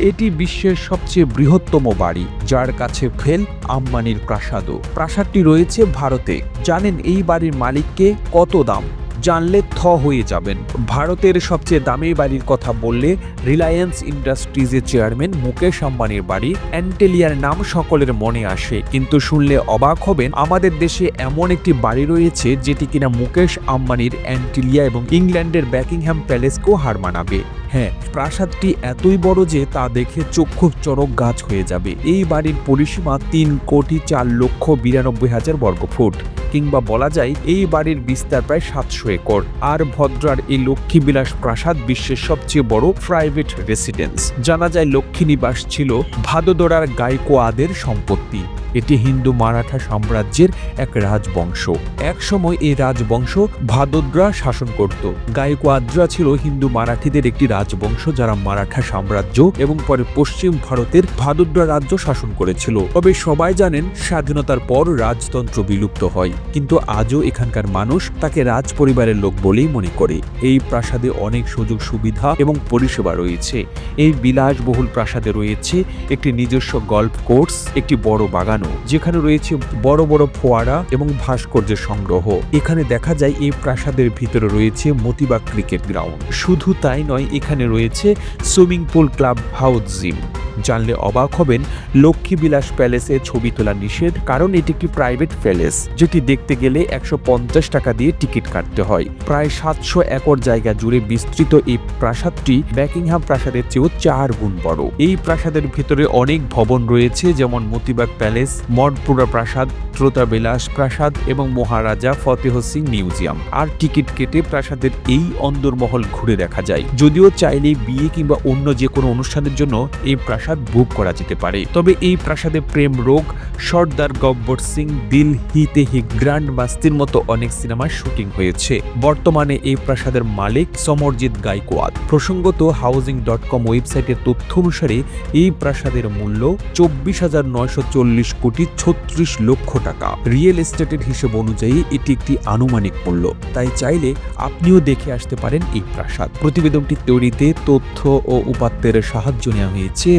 এটি বিশ্বের সবচেয়ে বৃহত্তম বাড়ি, যার কাছে ফেল, আম্বানির প্রাসাদও। প্রাসাদটি রয়েছে ভারতে। জানেন এই বাড়ির মালিককে কত দাম? জানলে থ হয়ে যাবেন। ভারতের সবচেয়ে দামি বাড়ির কথা বললে রিলায়েন্স ইন্ডাস্ট্রিজের চেয়ারম্যান মুকেশ আম্বানির বাড়ি অ্যান্টেলিয়ার নাম সকলের মনে আসে। কিন্তু শুনলে অবাক হবেন, আমাদের দেশে এমন একটি বাড়ি রয়েছে যেটি কিনা মুকেশ আম্বানির অ্যান্টেলিয়া এবং ইংল্যান্ডের ব্যাকিংহ্যাম প্যালেসকেও হার মানাবে। হ্যাঁ প্রাসাদটি এতই বড় যে তা দেখে চক্ষু চরক গাছ হয়ে যাবে। এই বাড়ির পরিসীমা তিন কোটি চার লক্ষ বিরানব্বই হাজার বর্গফুট। কিংবা বলা যায়, এই বাড়ির বিস্তার প্রায় সাতশো একর। আর ভদ্রার এই লক্ষ্মীবিলাস প্রাসাদ বিশ্বের সবচেয়ে বড় প্রাইভেট রেসিডেন্স। জানা যায় লক্ষ্মী নিবাস ছিল ভাদোদরার গায়কোয়াদের সম্পত্তি। এটি হিন্দু মারাঠা সাম্রাজ্যের এক রাজবংশ। একসময় এই রাজবংশ ভাদোদরা শাসন করত। গায়কোয়াদরা ছিল হিন্দু মারাঠিদের একটি রাজবংশ যারা মারাঠা সাম্রাজ্য এবং পরে পশ্চিম ভারতের ভাদোদরা রাজ্য শাসন করেছিল। তবে সবাই জানেন স্বাধীনতার পর রাজতন্ত্র বিলুপ্ত হয়। কিন্তু আজও এখানকার মানুষ তাকে রাজ পরিবারের লোক বলেই মনে করে। এই প্রাসাদে অনেক সুযোগ সুবিধা এবং পরিষেবা রয়েছে। এই বিলাসবহুল প্রাসাদে রয়েছে একটি নিজস্ব গল্ফ কোর্স, একটি বড় বাগানও যেখানে রয়েছে বড় বড় ফোয়ারা এবং ভাস্কর্য সংগ্রহ। এখানে দেখা যায় এই প্রাসাদের ভিতরে রয়েছে মতিবাগ ক্রিকেট গ্রাউন্ড। শুধু তাই নয়, এখানে রয়েছে swimming pool, club house, gym. জানলে অবাক হবেন লক্ষ্মীবিলাস প্যালেসে ছবি তোলা নিষেধ, কারণ এটি একটি প্রাইভেট প্যালেস, যেটি দেখতে গেলে একশো পঞ্চাশ টাকা দিয়ে টিকিট কাটতে হয়। প্রায় সাতশো একর জায়গা জুড়ে বিস্তৃত এই প্রাসাদটি ব্যাকিংহাম প্রাসাদের চেয়েও চার গুণ বড়। এই প্রাসাদের ভিতরে অনেক ভবন রয়েছে, যেমন মতিবাগ প্যালেস মডপুরা প্রাসাদ, ত্রোতাবিলাস প্রাসাদ এবং মহারাজা ফতেহ সিং মিউজিয়াম। আর টিকিট কেটে প্রাসাদের এই অন্দরমহল ঘুরে দেখা যায়। যদিও চাইলে বিয়ে কিংবা অন্য যে কোনো অনুষ্ঠানের জন্য এই প্রাসাদ বুক করা যেতে পারে। তবে এই প্রাসাদে প্রেম রোগ, সর্দার গব্বর সিং, দিল হিতে হি, গ্র্যান্ড মাস্তির মতো অনেক সিনেমার শুটিং হয়েছে। বর্তমানে এই প্রাসাদের মালিক সমরজিৎ গাইকোয়াদ। প্রসঙ্গত হাউজিং ডট কম ওয়েবসাইটের তথ্য অনুসারে এই প্রাসাদের মূল্য চব্বিশ হাজার নয়শো চল্লিশ কোটি ছত্রিশ লক্ষ টাকা। রিয়েল এস্টেটের হিসেব অনুযায়ী এটি একটি আনুমানিক মূল্য। তাই চাইলে আপনিও দেখে আসতে পারেন এই প্রাসাদ। প্রতিবেদনটি তৈরিতে তথ্য ও উপাত্তের সাহায্য নেওয়া হয়েছে